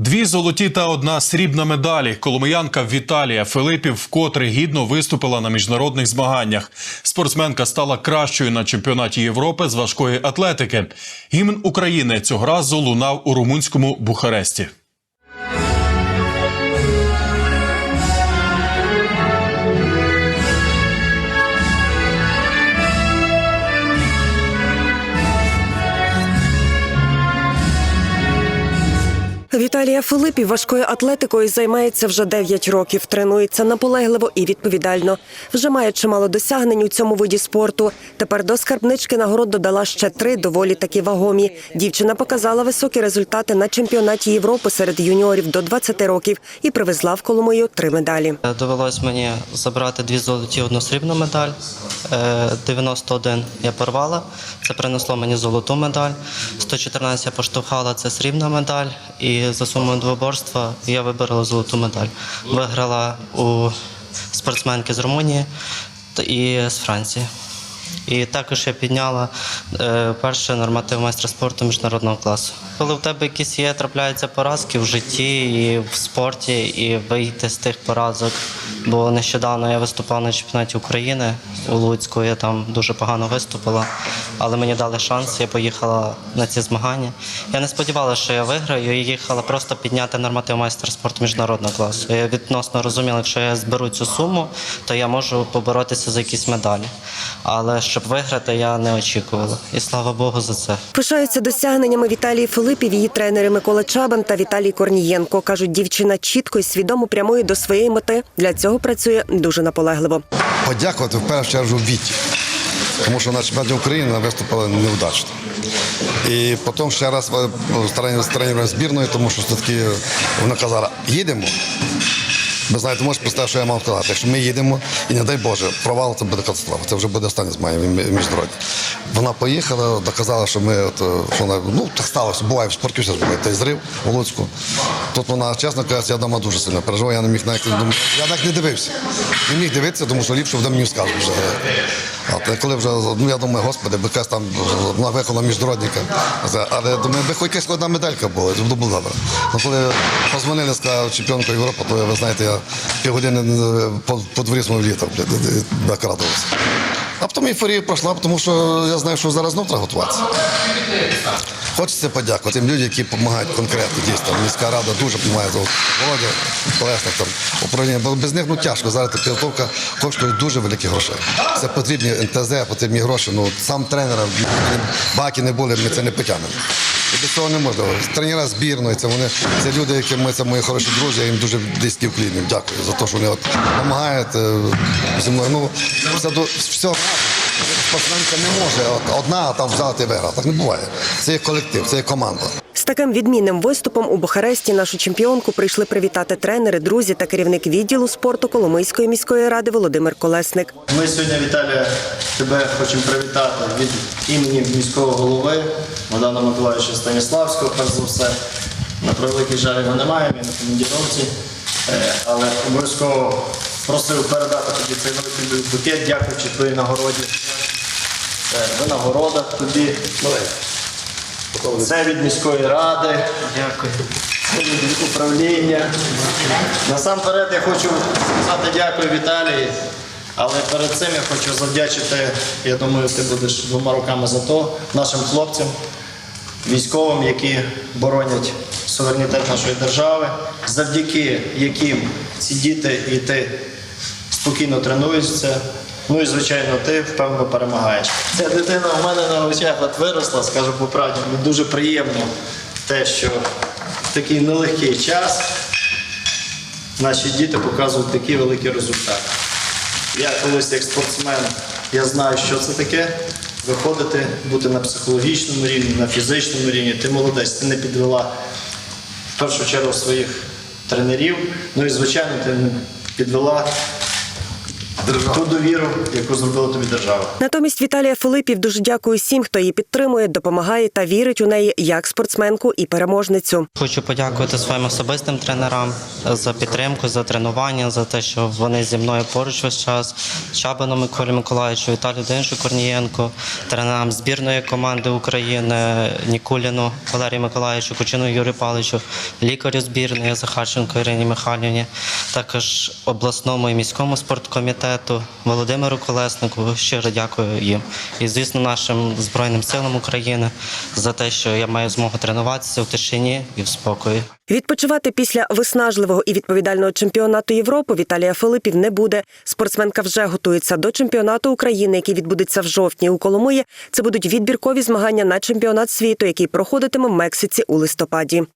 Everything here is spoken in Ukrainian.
Дві золоті та одна срібна медалі. Коломиянка Віталія Филипів вкотре гідно виступила на міжнародних змаганнях. Спортсменка стала кращою на чемпіонаті Європи з важкої атлетики. Гімн України цього разу лунав у румунському Бухаресті. Віталія Филипів важкою атлетикою займається вже 9 років. Тренується наполегливо і відповідально. Вже має чимало досягнень у цьому виді спорту. Тепер до скарбнички нагород додала ще три доволі таки вагомі. Дівчина показала високі результати на чемпіонаті Європи серед юніорів до 20 років і привезла в Коломию три медалі. Довелось мені забрати дві золоті, одну срібну медаль. Е, 91 я порвала, це принесло мені золоту медаль. 114 я поштовхала, це срібна медаль. І за сумою двоборства я виборола золоту медаль. Виграла у спортсменки з Румунії і з Франції. І також я підняла е, перший норматив майстра спорту міжнародного класу. Коли в тебе якісь є, трапляються поразки в житті і в спорті, і вийти з тих поразок. Бо нещодавно я виступав на чемпіонаті України у Луцьку, я там дуже погано виступила, але мені дали шанс, я поїхала на ці змагання. Я не сподівалася, що я виграю, я їхала просто підняти норматив майстра спорту міжнародного класу. Я відносно розуміла, якщо я зберу цю суму, то я можу поборотися за якісь медалі. Але щоб виграти, я не очікувала. І слава Богу за це. Пишаються досягненнями Віталії Филипів, її тренери Микола Чабан та Віталій Корнієнко. Кажуть, дівчина чітко і свідомо прямує до своєї мети. Для цього працює дуже наполегливо. подякувати в першу чергу Віті, тому що на чемпіонаті України вона виступила невдачно. І потім ще раз е, тренером збірної, тому що все-таки вона казала, їдемо. Ви знаєте, можеш представити, що я мав сказати. Якщо ми їдемо, і не дай Боже, провал це буде катастрофа. Це вже буде останнє з моєї міжнародні. Вона поїхала, доказала, що ми от, що вона, ну так сталося, буває в спорті, все буває. Той зрив у Луцьку. Тут вона, чесно кажучи, я вдома дуже сильно переживаю, я не міг навіть. Я навіть не дивився. Не міг дивитися, тому що ліпше вдома мені скажуть вже. А коли вже, ну я думаю, господи, би якась там на виконав міжнародника. Але думаю, би хоч якась одна медалька була, це було добре. Ну, коли позвонили, сказав чемпіонка Європи, то ви знаєте, я півгодини е, по, по дворі літав, так радувався. А потім ейфорія пройшла, тому що я знаю, що зараз знов треба готуватися. Хочеться подякувати людям, які допомагають конкретно дійсно. Міська рада дуже допомагає Володя, Колесник, там, управління. Бо без них ну тяжко. Зараз підготовка коштує дуже великі гроші. Це потрібні НТЗ, потрібні гроші. Ну сам тренера, баки не були, ми це не потягнемо. Без цього не можна. Тренера збірної, це вони це люди, які ми це мої хороші друзі, я їм дуже близькі вклінні. Дякую за те, що вони от допомагають е, зі мною. Ну, все, до- все спортсменка не може одна там взяти і виграти. Так не буває. Це є колектив, це є команда. Таким відмінним виступом у Бухаресті нашу чемпіонку прийшли привітати тренери, друзі та керівник відділу спорту Коломийської міської ради Володимир Колесник. Ми сьогодні, Віталія, тебе хочемо привітати від імені міського голови Богдана Миколаївича Станіславського, перш за все. На превеликий жаль його немає, він на командіровці. Е, Але обов'язково просив передати тобі цей великий букет, дякуючи твоїй нагороді. Це винагорода тобі. Це від міської ради. Дякую. Це від управління. Насамперед я хочу сказати дякую Віталії. Але перед цим я хочу завдячити, я думаю, ти будеш двома руками за то нашим хлопцям, військовим, які боронять суверенітет нашої держави, завдяки яким ці діти і ти спокійно тренуєшся. Ну і звичайно, ти впевнено перемагаєш. Ця дитина в мене на очах от виросла, скажу по правді. Мені дуже приємно те, що в такий нелегкий час наші діти показують такі великі результати. Я колись як спортсмен, я знаю, що це таке. Виходити, бути на психологічному рівні, на фізичному рівні. Ти молодець, ти не підвела в першу чергу своїх тренерів. Ну і звичайно, ти не підвела ту довіру, яку зробила тобі держава. Натомість Віталія Филипів дуже дякує всім, хто її підтримує, допомагає та вірить у неї як спортсменку і переможницю. Хочу подякувати своїм особистим тренерам за підтримку, за тренування, за те, що вони зі мною поруч весь час. Чабану Миколі Миколаївичу, Віталію Деншу Корнієнко, тренерам збірної команди України Нікуліну Валерію Миколаївичу, Кучину Юрію Павловичу, лікарю збірної Захарченко Ірині Михайлівні, також обласному і міському спорткомітету Володимиру Колеснику. Щиро дякую їм. І звісно, нашим збройним силам України за те, що я маю змогу тренуватися в тишині і в спокої. Відпочивати після виснажливого і відповідального чемпіонату Європи Віталія Филипів не буде. Спортсменка вже готується до чемпіонату України, який відбудеться в жовтні у Коломиї. Це будуть відбіркові змагання на чемпіонат світу, який проходитиме в Мексиці у листопаді.